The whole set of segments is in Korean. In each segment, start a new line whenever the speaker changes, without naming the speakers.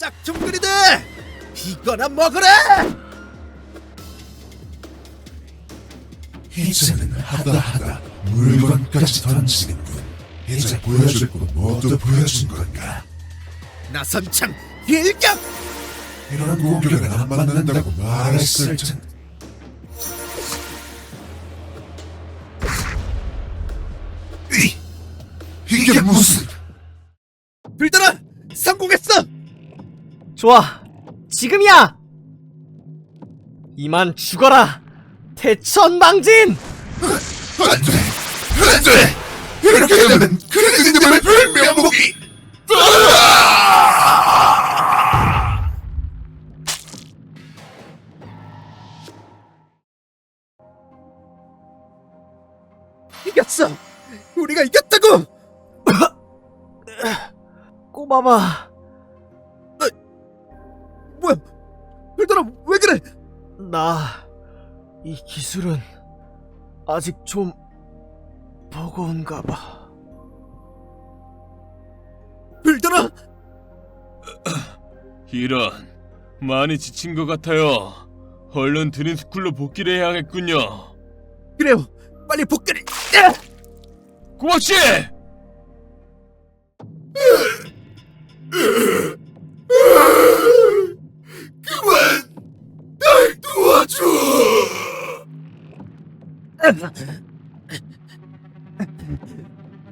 짝퉁들이들 이거나 먹어라
이제는 하다 하다 물건까지 던지는군. 이제 보여줄 건 모두 보여준 건가?
나선창 일격
이런 공격은 안 맞는다고 말했을 텐데. 이, 이게 무슨...
빌더라 성공했어
좋아, 지금이야! 이만 죽어라! 대천망진!
안 돼! 안 돼! 이렇게 되면 그리스님의 별명목이...
이겼어 우리가 이겼다고
꼬마마,
뭐야 빌더라 왜 그래
나, 이 기술은 아직 좀 버거운가 봐.
빌더라
이런 많이 지친 것 같아요. 얼른 드림스쿨로 복귀를 해야겠군요.
그래요 빨리 복귀를
고맙씨!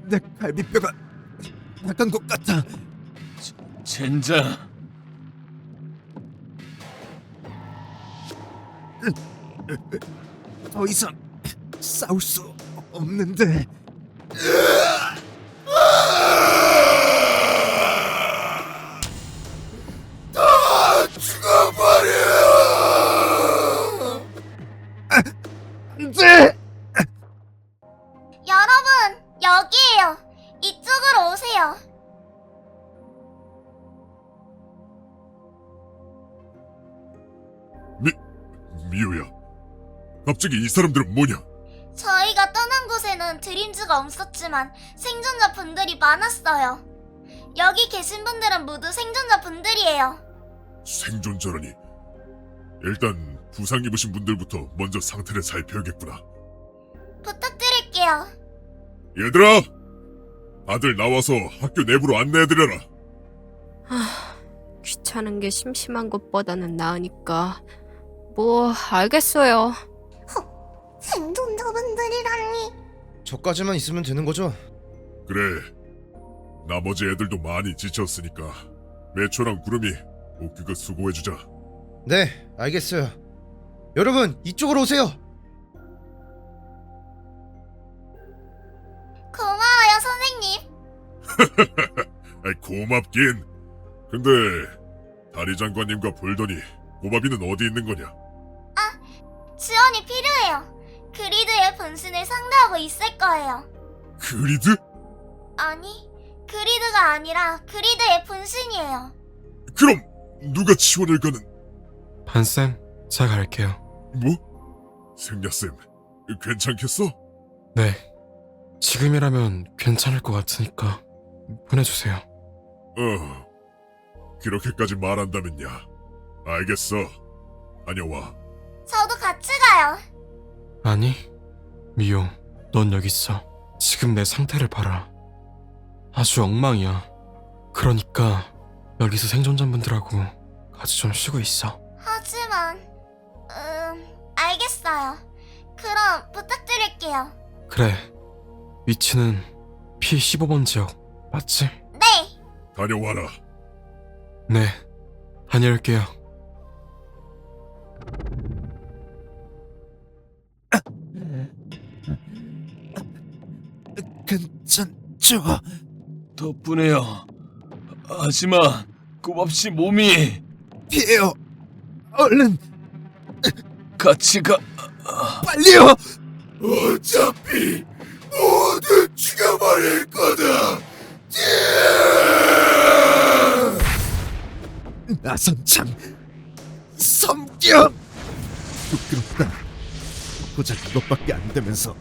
내 갈비뼈가 나간 것 같아
젠장.
더 이상 싸울 수 없는데
여기에요. 이쪽으로 오세요.
미호야, 갑자기 이 사람들은 뭐냐?
저희가 떠난 곳에는 드림즈가 없었지만 생존자 분들이 많았어요. 여기 계신 분들은 모두 생존자 분들이에요.
생존자라니. 일단 부상 입으신 분들부터 먼저 상태를 살펴야겠구나.
부탁드릴게요.
얘들아! 다들 나와서 학교 내부로 안내해드려라.
귀찮은 게 심심한 것보다는 나으니까 뭐 알겠어요.
생존자분들이라니.
저까지만 있으면 되는 거죠?
그래. 나머지 애들도 많이 지쳤으니까 매초랑 구름이 복귀가 수고해주자.
네, 알겠어요. 여러분, 이쪽으로 오세요.
아이, 고맙긴. 근데 다리 장관님과 볼더니 고바비는 어디 있는 거냐?
지원이 필요해요. 그리드의 분신을 상대하고 있을 거예요.
그리드?
아니, 그리드가 아니라 그리드의 분신이에요.
그럼 누가 지원을 가는?
반쌤, 제가 갈게요.
뭐? 생야쌤, 괜찮겠어?
네. 지금이라면 괜찮을 것 같으니까 보내주세요.
어, 그렇게까지 말한다면야. 알겠어. 다녀와.
저도 같이 가요.
아니, 미호, 넌 여기 있어. 지금 내 상태를 봐라. 아주 엉망이야. 그러니까 여기서 생존자분들하고 같이 좀 쉬고 있어.
하지만, 음, 알겠어요. 그럼 부탁드릴게요.
그래. 위치는 P15번 지역 맞지?
네,
다녀와라.
네. 다녀올게요.
괜찮죠
덕분에요. 하지만 고맙씨 몸이
피해요 얼른
같이 가.
빨리요
어차피 모두 죽여버릴 거다.
나선창 성격 부끄럽다 고작 그것밖에 안 되면서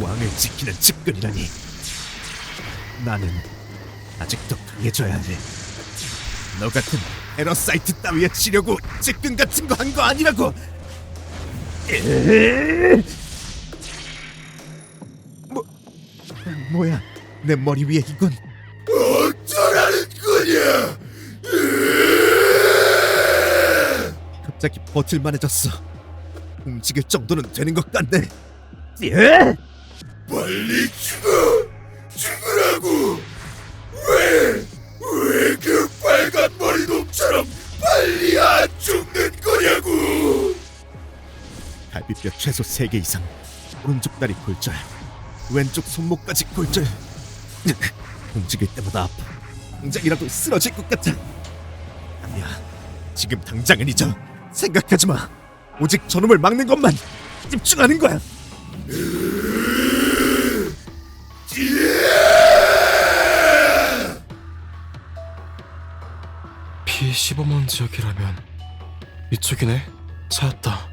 왕을 지키는 측근이라니 나는 아직도 강해져야 해 너 같은 에러 사이트 따위에 치려고 찌끈 같은 거 한 거 아니라고. 에이! 뭐 뭐야? 내 머리 위에 이건 갑자기 버틸만해졌어. 움직일 정도는 되는 것 같네. 예?
빨리 죽어! 죽으라고! 왜? 왜 그 빨간 머리 놈처럼 빨리 안 죽는 거냐고!
갈비뼈 최소 3개 이상. 오른쪽 다리 골절. 왼쪽 손목까지 골절. 움직일 때마다 아파. 당장이라도 쓰러질 것 같아. 아니야. 지금 당장은 잊어. 생각하지 마. 오직 저놈을 막는 것만 집중하는 거야.
P15만 지역이라면 이쪽이네. 찾았다.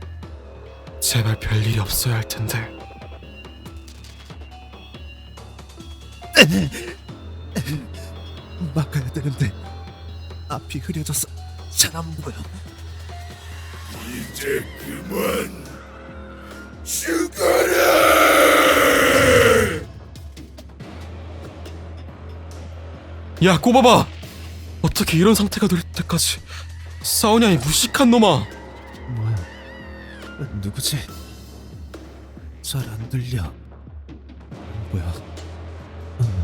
제발 별일이 없어야 할 텐데.
막아야 되는데 앞이 흐려져서 잘 안 보여.
이제 그만 죽어라!
야 꼬봐봐. 어떻게 이런 상태가 될 때까지 싸우냐 이 무식한 놈아.
뭐야? 누구지? 잘 안 들려. 뭐야? 음,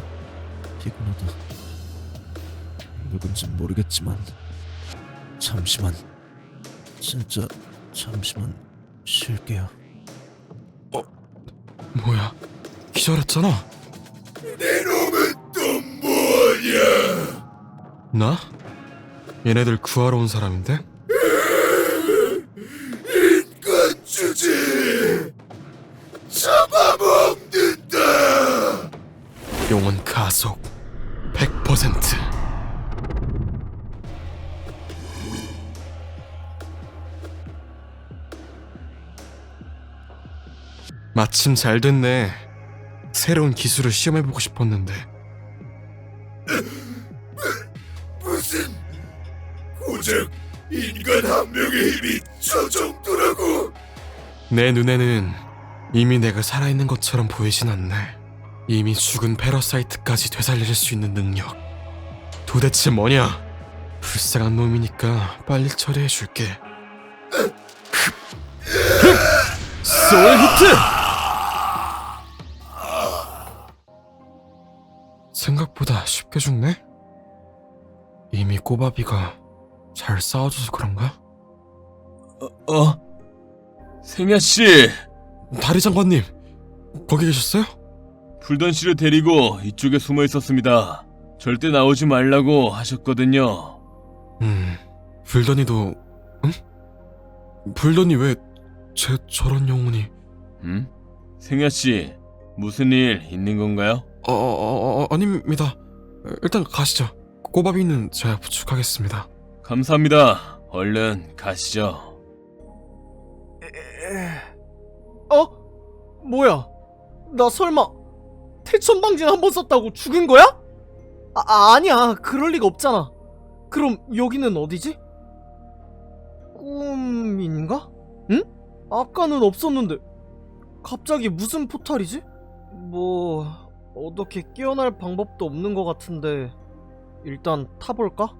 피곤하다. 누군지 모르겠지만 잠시만. 진짜 잠시만 쉴게요.
뭐야? 기절했잖아.
내 놈은 또 뭐냐?
나? 얘네들 구하러 온 사람인데?
인간 주제! 잡아먹는다!
용원 가속 100% 마침 잘 됐네. 새로운 기술을 시험해보고 싶었는데
무슨 고작 인간 한 명의 힘이 저 정도라고?
내 눈에는 이미 내가 살아있는 것처럼 보이진 않네. 이미 죽은 패러사이트까지 되살릴 수 있는 능력. 도대체 뭐냐? 불쌍한 놈이니까 빨리 처리해줄게. 소울 히트! 생각보다 쉽게 죽네? 이미 꼬바비가 잘 싸워줘서 그런가?
어? 생야 씨,
다리 장관님, 거기 계셨어요?
불던 씨를 데리고 이쪽에 숨어 있었습니다. 절대 나오지 말라고 하셨거든요.
음, 불더니도, 응? 불더니 왜, 제, 저런 영혼이,
음? 생야 씨, 무슨 일 있는 건가요?
어, 어, 어, 어, 아닙니다. 일단 가시죠. 꼬바비는 제가 부축하겠습니다.
감사합니다. 얼른 가시죠.
어? 뭐야? 나 설마 태천 방진 한 번 썼다고 죽은 거야? 아, 아니야. 그럴 리가 없잖아. 그럼 여기는 어디지? 꿈인가? 응? 아까는 없었는데 갑자기 무슨 포탈이지? 뭐 어떻게 깨어날 방법도 없는 것 같은데 일단 타볼까?